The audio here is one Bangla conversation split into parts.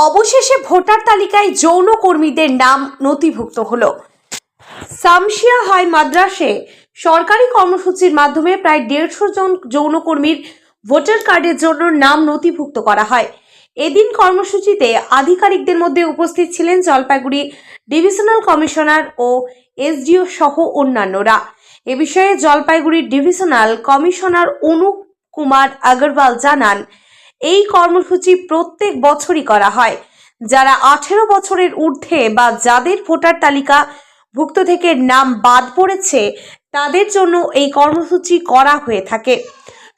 অবশেষে ভোটার তালিকায় যৌন কর্মীদের নাম নথিভুক্ত হলো। সামশিয়া হাই মাদ্রাসে সরকারি কর্মসূচির মাধ্যমে প্রায় দেড়শো জন যৌনকর্মীর ভোটার কার্ডের জন্য নাম নথিভুক্ত করা হয়। এদিন কর্মসূচিতে আধিকারিকদের মধ্যে উপস্থিত ছিলেন জলপাইগুড়ি ডিভিশনাল কমিশনার ও এসডিও সহ অন্যান্যরা। এ বিষয়ে জলপাইগুড়ির ডিভিশনাল কমিশনার অনুপ কুমার আগরওয়াল জানান এই কর্মসূচি প্রত্যেক বছরই করা হয়। যারা আঠেরো বছরের ঊর্ধ্বে বা যাদের ভোটার তালিকা ভুক্ত থেকে নাম বাদ পড়েছে, তাদের জন্য এই কর্মসূচি করা হয়ে থাকে।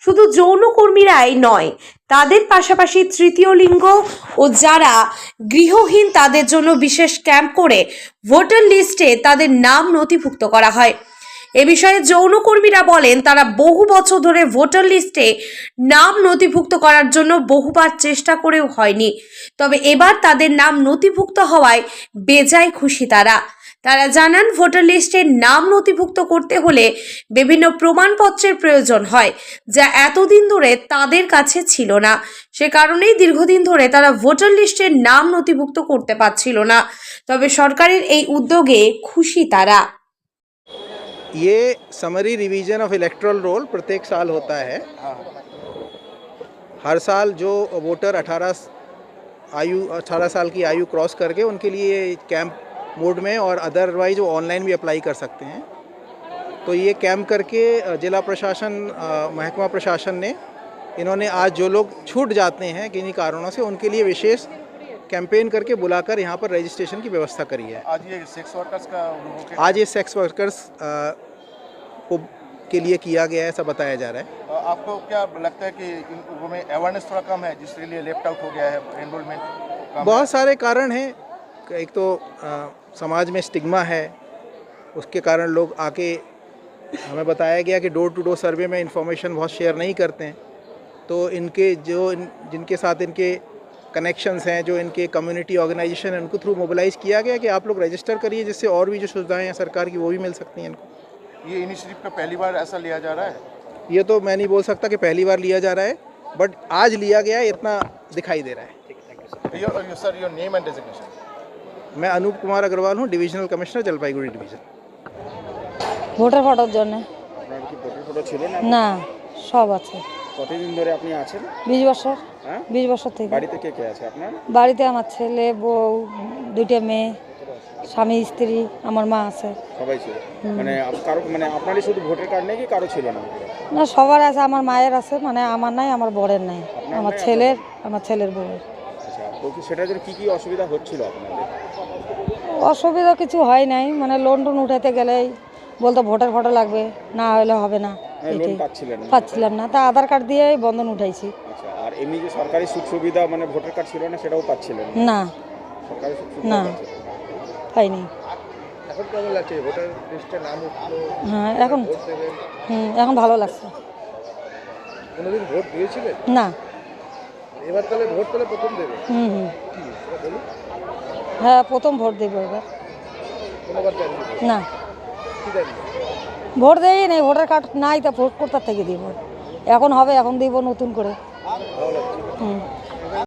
শুধু যৌনকর্মীরাই নয়, তাদের পাশাপাশি তৃতীয় লিঙ্গ ও যারা গৃহহীন তাদের জন্য বিশেষ ক্যাম্প করে ভোটার লিস্টে তাদের নাম নথিভুক্ত করা হয়। এ বিষয়ে যৌনকর্মীরা বলেন, তারা বহু বছর ধরে ভোটার লিস্টে নাম নথিভুক্ত করার জন্য বহুবার চেষ্টা করেও হয়নি। তবে এবার তাদের নাম নথিভুক্ত হওয়ায় বেজায় খুশি তারা। তারা জানান, ভোটার লিস্টে নাম নথিভুক্ত করতে হলে বিভিন্ন প্রমাণপত্রের প্রয়োজন হয়, যা এতদিন ধরে তাদের কাছে ছিল না। সে কারণেই দীর্ঘদিন ধরে তারা ভোটার লিস্টে নাম নথিভুক্ত করতে পারছিল না। তবে সরকারের এই উদ্যোগে খুশি তারা। ये summary revision of electoral roll प्रत्येक साल होता है। हर साल जो वोटर 18 आयु 18 साल की आयु क्रॉस करके उनके लिए कैंप मोड में और अदरवाइज़ वो ऑनलाइन भी अप्लाई कर सकते हैं। तो ये कैंप करके जिला प्रशासन महकमा प्रशासन ने इन्होंने आज जो लोग छूट जाते हैं किन्हीं कारणों से उनके लिए विशेष कैंपेन करके बुलाकर यहाँ पर रजिस्ट्रेशन की व्यवस्था करी है। आज ये सेक्स वर्कर्स का आज ये सेक्स वर्कर्स को के लिए किया गया है ऐसा बताया जा रहा है। आपको क्या लगता है कि इन लोगों में अवेयरनेस थोड़ा कम है जिसके लिए लेफ़्ट आउट हो गया है एनरोलमेंट बहुत सारे कारण हैं। एक तो अ, समाज में स्टिग्मा है। उसके कारण लोग आके हमें बताया गया कि डोर टू डोर सर्वे में इंफॉर्मेशन बहुत शेयर नहीं करते हैं। तो इनके जो इन, जिनके साथ इनके कनेक्शंस हैं जो इनके कम्युनिटी ऑर्गेनाइजेशन है उनको थ्रू मोबिलाइज किया गया कि आप लोग रजिस्टर करिए जिससे और भी जो सुविधाएं हैं सरकार की वो भी मिल सकती हैं इनको ये इनिशिएटिव का पहली बार ऐसा लिया जा रहा है ये तो मैं नहीं बोल सकता कि पहली बार लिया जा रहा है बट आज लिया गया है इतना दिखाई दे रहा है your sir your name and designation मैं अनूप कुमार अग्रवाल हूँ divisional commissioner Jalpaiguri division voter ফটোর জন্য আপনার কি ভোটার ফটো ছিল না না সব আছে কতদিন ধরে আপনি আছেন? বিশ বছর। হ্যাঁ? বিশ বছর থেকে। বাড়িতে কে কে আছে আপনার? বাড়িতে আমার ছেলে বউ দুইটা মেয়ে স্বামী স্ত্রী আমার মা আছে। সবাই ছিল। মানে কারও মানে আপনারই শুধু ভোটার কার্ড নেই কি কারও ছিল না? না সবার আছে আমার মায়ের আছে মানে আমার নাই আমার বরের নাই। আমার ছেলের আমার ছেলের বউয়ের কি সেটার জন্য কি কি অসুবিধা হচ্ছিল আপনাদের? অসুবিধা কিছু হয় নাই মানে লোন টোন উঠাতে গেলেই বলতো ভোটার ফটো লাগবে না হলে হবে না। লোন পাচ্ছিলেন না পাচ্ছিলাম না। তা আধার কার্ড দিয়ে বন্ধন উঠাইছি। আচ্ছা আর এমনি যে সরকারি সুখ সুবিধা মানে ভোটার কার্ড ছিল না সেটাও পাচ্ছিলেন না? না। সরকারি সুখ সুবিধা না। পাচ্ছিলেন না। পাইনি। এখন কেমন লাগছে? ভোটার লিস্টে নাম উঠল হ্যাঁ এখন হুম এখন ভালো লাগছে। কোনোদিন ভোট দিয়েছিলেন? না। এবার তাহলে ভোট তাহলে প্রথম দেবে। হুম হুম। হ্যাঁ প্রথম ভোট দেবো এবার। কোনোবার দেননি না। কি দেননি ভোট দেয় নেই ভোটার কার্ড নাই, তা ভোট করতে থেকে দিব? এখন হবে, এখন দিব নতুন করে।